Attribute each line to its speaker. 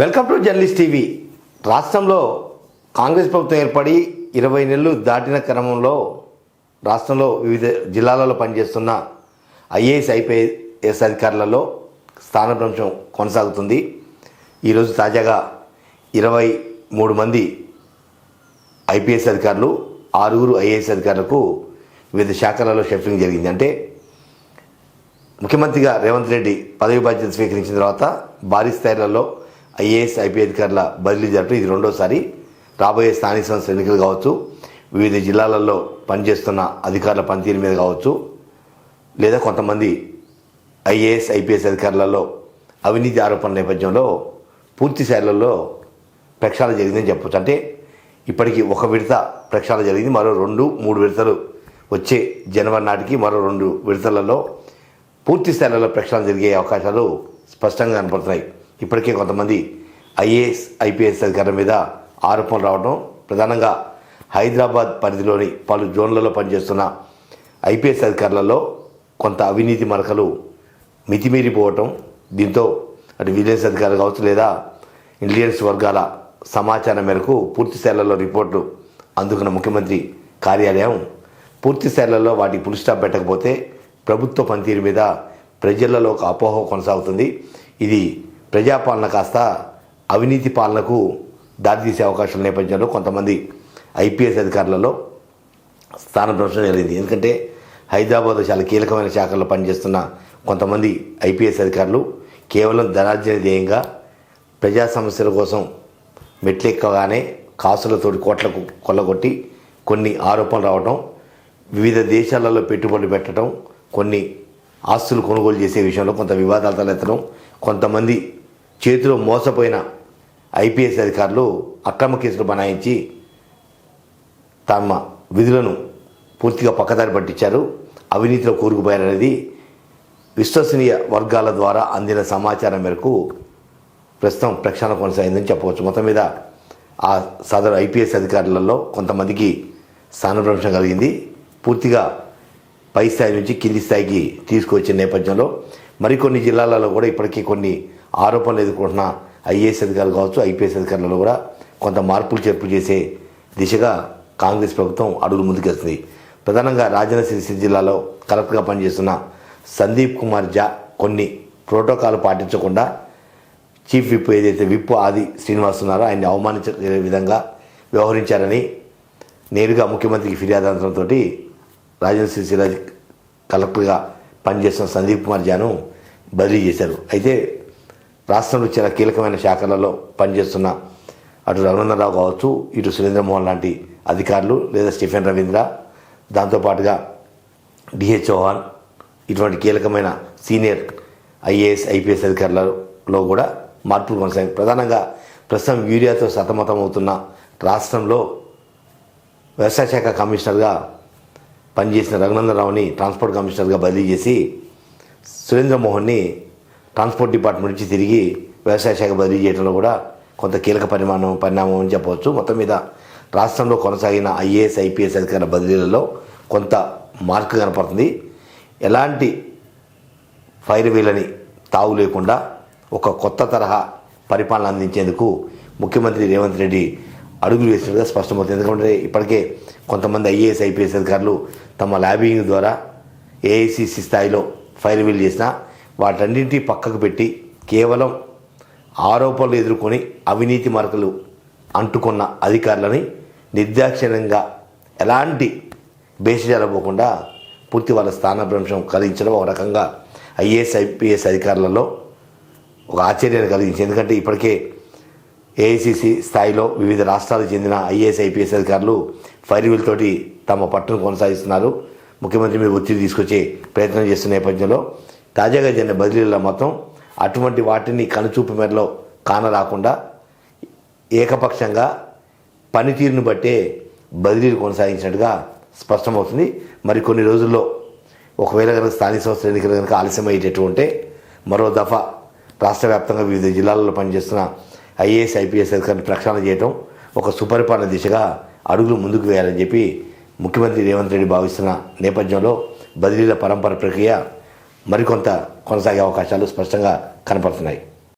Speaker 1: Welcome to journalist TV. రాష్ట్రంలో కాంగ్రెస్ ప్రభుత్వం ఏర్పడి ఇరవై నెలలు దాటిన క్రమంలో రాష్ట్రంలో వివిధ జిల్లాలలో పనిచేస్తున్న ఐఏఎస్ ఐపీఎస్ అధికారులలో స్థానభ్రంశం కొనసాగుతుంది. ఈరోజు తాజాగా ఇరవై మూడు మంది ఐపీఎస్ అధికారులు ఆరుగురు ఐఏఎస్ అధికారులకు వివిధ శాఖలలో షిఫ్టింగ్ జరిగింది. అంటే ముఖ్యమంత్రిగా రేవంత్ రెడ్డి పదవి బాధ్యత స్వీకరించిన తర్వాత భారీ స్థాయిలలో ఐఏఎస్ ఐపీ అధికారుల బదిలీ జరపడం ఇది రెండోసారి. రాబోయే స్థానిక సంస్థ ఎన్నికలు కావచ్చు వివిధ జిల్లాలలో పనిచేస్తున్న అధికారుల పనితీరు మీద కావచ్చు లేదా కొంతమంది ఐఏఎస్ ఐపీఎస్ అధికారులలో అవినీతి ఆరోపణల నేపథ్యంలో పూర్తి స్థాయిలలో ప్రక్షాళన జరిగిందని చెప్పొచ్చు. అంటే ఇప్పటికీ ఒక విడత ప్రక్షాళన జరిగింది మరో రెండు మూడు విడతలు వచ్చే జనవరి నాటికి మరో రెండు విడతలలో పూర్తి స్థాయిలో ప్రక్షాళన జరిగే అవకాశాలు స్పష్టంగా కనపడుతున్నాయి. ఇప్పటికే కొంతమంది ఐఏఎస్ ఐపీఎస్ అధికారుల మీద ఆరోపణలు రావడం ప్రధానంగా హైదరాబాద్ పరిధిలోని పలు జోన్లలో పనిచేస్తున్న ఐపీఎస్ అధికారులలో కొంత అవినీతి మరకలు మితిమీరిపోవటం దీంతో అటు విజిలెన్స్ అధికారులు కావచ్చు లేదా ఇంటెలిజెన్స్ వర్గాల సమాచారం మేరకు పూర్తి స్థాయిలలో రిపోర్టు అందుకున్న ముఖ్యమంత్రి కార్యాలయం పూర్తి స్థాయిలలో వాటికి పులి స్టాప్ పెట్టకపోతే ప్రభుత్వ పనితీరు మీద ప్రజలలో ఒక అపోహ కొనసాగుతుంది. ఇది ప్రజాపాలన కాస్త అవినీతి పాలనకు దారితీసే అవకాశం నేపథ్యంలో కొంతమంది ఐపీఎస్ అధికారులలో స్థానభ్రంశం జరిగింది. ఎందుకంటే హైదరాబాద్ చాలా కీలకమైన శాఖల్లో పనిచేస్తున్న కొంతమంది ఐపీఎస్ అధికారులు కేవలం ధనార్జన ధ్యేయంగా ప్రజా సమస్యల కోసం మెట్లెక్కగానే కాసులతోటి కోట్లకు కొల్లగొట్టి కొన్ని ఆరోపణలు రావటం వివిధ దేశాలలో పెట్టుబడులు పెట్టడం కొన్ని ఆస్తులు కొనుగోలు చేసే విషయంలో కొంత వివాదాలు తలెత్తడం కొంతమంది చేతిలో మోసపోయిన ఐపీఎస్ అధికారులు అక్రమ కేసులు బనాయించి తమ విధులను పూర్తిగా పక్కదారి పట్టించారు. అవినీతిలో కూరుకుపోయారనేది విశ్వసనీయ వర్గాల ద్వారా అందిన సమాచారం మేరకు ప్రస్తుతం ప్రక్షాళన కొనసాగిందని చెప్పవచ్చు. మొత్తం మీద ఆ సదరు ఐపీఎస్ అధికారులలో కొంతమందికి స్థానభ్రంశం కలిగింది. పూర్తిగా పై స్థాయి నుంచి కింది స్థాయికి తీసుకొచ్చిన నేపథ్యంలో మరికొన్ని జిల్లాలలో కూడా ఇప్పటికీ కొన్ని ఆరోపణలు ఎదుర్కొంటున్న ఐఏఎస్ అధికారులు కావచ్చు ఐపీఎస్ అధికారులలో కూడా కొంత మార్పులు చేర్పు చేసే దిశగా కాంగ్రెస్ ప్రభుత్వం అడుగులు ముందుకేస్తుంది. ప్రధానంగా రాజన్న సిరిసిల్ల జిల్లాలో కలెక్టర్గా పనిచేస్తున్న సందీప్ కుమార్ జా కొన్ని ప్రోటోకాల్ పాటించకుండా చీఫ్ విప్ ఏదైతే విప్ ఆది శ్రీనివాస్ ఉన్నారో ఆయన్ని అవమానించే విధంగా వ్యవహరించారని నేరుగా ముఖ్యమంత్రికి ఫిర్యాదు అందడంతో రాజేంద్ర సిరిసిల్ల కలెక్టర్గా పనిచేస్తున్న సందీప్ కుమార్ జాను బదిలీ చేశారు. అయితే రాష్ట్రంలో చాలా కీలకమైన శాఖలలో పనిచేస్తున్న అటు రఘునందనరావు కావచ్చు ఇటు సురేంద్రమోహన్ లాంటి అధికారులు లేదా స్టీఫెన్ రవీంద్ర దాంతోపాటుగా డిహెచ్ చౌహాన్ ఇటువంటి కీలకమైన సీనియర్ ఐఏఎస్ ఐపీఎస్ అధికారులలో కూడా మార్పులు కొనసాగాయి. ప్రధానంగా ప్రస్తుతం యూరియాతో సతమతమవుతున్న రాష్ట్రంలో వ్యవసాయ శాఖ కమిషనర్గా పనిచేసిన రఘునందనరావుని ట్రాన్స్పోర్ట్ కమిషనర్గా బదిలీ చేసి సురేంద్రమోహన్ని ట్రాన్స్పోర్ట్ డిపార్ట్మెంట్ నుంచి తిరిగి వ్యవసాయ శాఖ బదిలీ చేయడంలో కూడా కొంత కీలక పరిమాణం పరిణామం అని చెప్పవచ్చు. మొత్తం మీద రాష్ట్రంలో కొనసాగిన ఐఏఎస్ ఐపీఎస్ అధికారుల బదిలీలలో కొంత మార్పు కనపడుతుంది. ఎలాంటి ఫైర్ వీలని తావు లేకుండా ఒక కొత్త తరహా పరిపాలన అందించేందుకు ముఖ్యమంత్రి రేవంత్ రెడ్డి అడుగులు వేసినట్టుగా స్పష్టమవుతుంది. ఎందుకంటే ఇప్పటికే కొంతమంది ఐఏఎస్ ఐపీఎస్ అధికారులు తమ ల్యాబింగ్ ద్వారా ఏఐసిసి స్థాయిలో ఫైర్ వీల్ చేసిన వాటన్నింటి పక్కకు పెట్టి కేవలం ఆరోపణలు ఎదుర్కొని అవినీతి మరకలు అంటుకున్న అధికారులని నిర్దాక్షిణ్యంగా ఎలాంటి బేసిజాల జరగబోకుండా పూర్తి వాళ్ళ స్థానభ్రంశం కలిగించడం ఒక రకంగా ఐఏఎస్ ఐపీఎస్ అధికారులలో ఒక ఆశ్చర్యాన్ని కలిగించింది. ఎందుకంటే ఇప్పటికే ఏఐసిసి స్థాయిలో వివిధ రాష్ట్రాలకు చెందిన ఐఏఎస్ ఐపీఎస్ అధికారులు ఫైర్ తోటి తమ పట్టును కొనసాగిస్తున్నారు. ముఖ్యమంత్రి మీద ఒత్తిడి తీసుకొచ్చే ప్రయత్నం చేస్తున్న నేపథ్యంలో తాజాగా జరిగిన బదిలీల మొత్తం అటువంటి వాటిని కనుచూపు మేరలో కానరాకుండా ఏకపక్షంగా పనితీరును బట్టే బదిలీలు కొనసాగించినట్టుగా స్పష్టమవుతుంది. మరి కొన్ని రోజుల్లో ఒకవేళ కనుక స్థానిక సంస్థల ఎన్నికలు కనుక ఆలస్యమయ్యేటట్టు ఉంటే మరో దఫా రాష్ట్ర వ్యాప్తంగా వివిధ జిల్లాలలో పనిచేస్తున్న ఐఏఎస్ ఐపీఎస్ అధికారులను ప్రక్షాళన చేయడం ఒక సుపరిపాలన దిశగా అడుగులు ముందుకు వేయాలని చెప్పి ముఖ్యమంత్రి రేవంత్ రెడ్డి భావిస్తున్న నేపథ్యంలో బదిలీల పరంపర ప్రక్రియ మరికొంత కొనసాగే అవకాశాలు స్పష్టంగా కనపడుతున్నాయి.